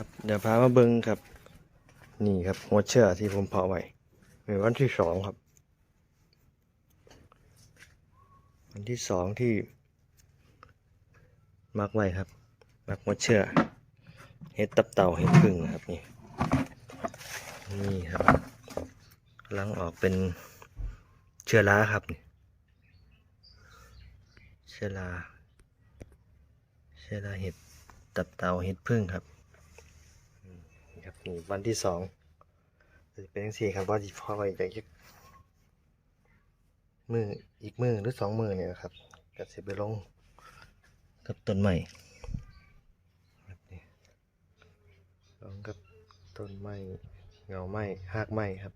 ครับ เดี๋ยวพามาเบิ้งครับ นี่ครับหัวเชื่อที่ผมเพาะไว้ในวันที่สองครับ วันที่สองที่ มักไว้ครับมักหัวเชื่อเห็ดตับเต่าเห็ดพึ่งนะครับนี่นี่ครับกำลังออกเป็นเชื้อราครับนี่เชื้อราเชื้อราเห็ดตับเต่าเห็ดพึ่งครับ นี่วันที่สองจะเป็นยังสี่ครับว่าที่พ่อไว้จะยึกมืออีกมือหรือสองมือเนี่ยครับก็จไปลงกับต้นใหม่ลงกับต้นไม้เงาไม้หากไม้ครับ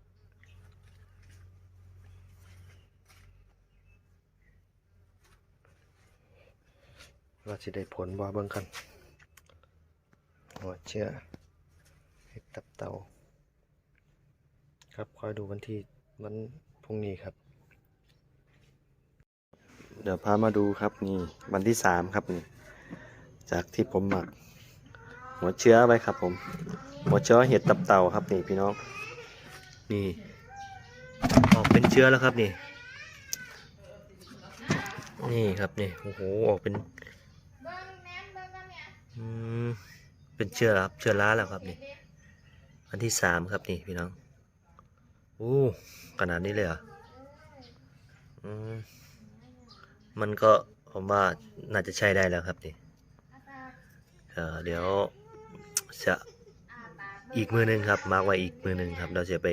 ว่าจะได้ผลว่าเบิ่งกันหัวเชื่อ เห็ดตับเต่าครับคอยดูวันที่วันพรุ่งนี้ครับ เดี๋ยวพามาดูครับนี่วันที่สามครับนี่จากที่ผมหมัก หัวเชื้อไว้ครับ ผม หัวเชื้อเห็ดตับเต่าครับนี่พี่น้องนี่ออกเป็นเชื้อแล้วครับนี่ นี่ครับนี่โอ้โหออกเป็นอืมเป็นเชื้อแล้วครับเชื้อราแล้วครับนี่ อันที่สามครับนี่พี่น้องโอ้ขนาดนี้เลยเหรออืมมันก็ผมว่าน่าจะใช้ได้แล้วครับนี่เเดี๋ยวจะอีกมือหนึ่งครับ มาร์กไว้อีกมือหนึ่งครับ เราจะไป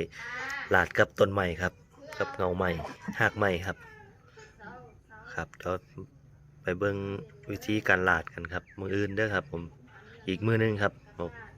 ลาดกับต้นใหม่ครับ กับเงาใหม่หากใหม่ครับ ครับเดี๋ยวไปเบิ้งวิธีการลาดกันครับ มืออื่นเด้อครับ ผมอีกมือหนึงครับผม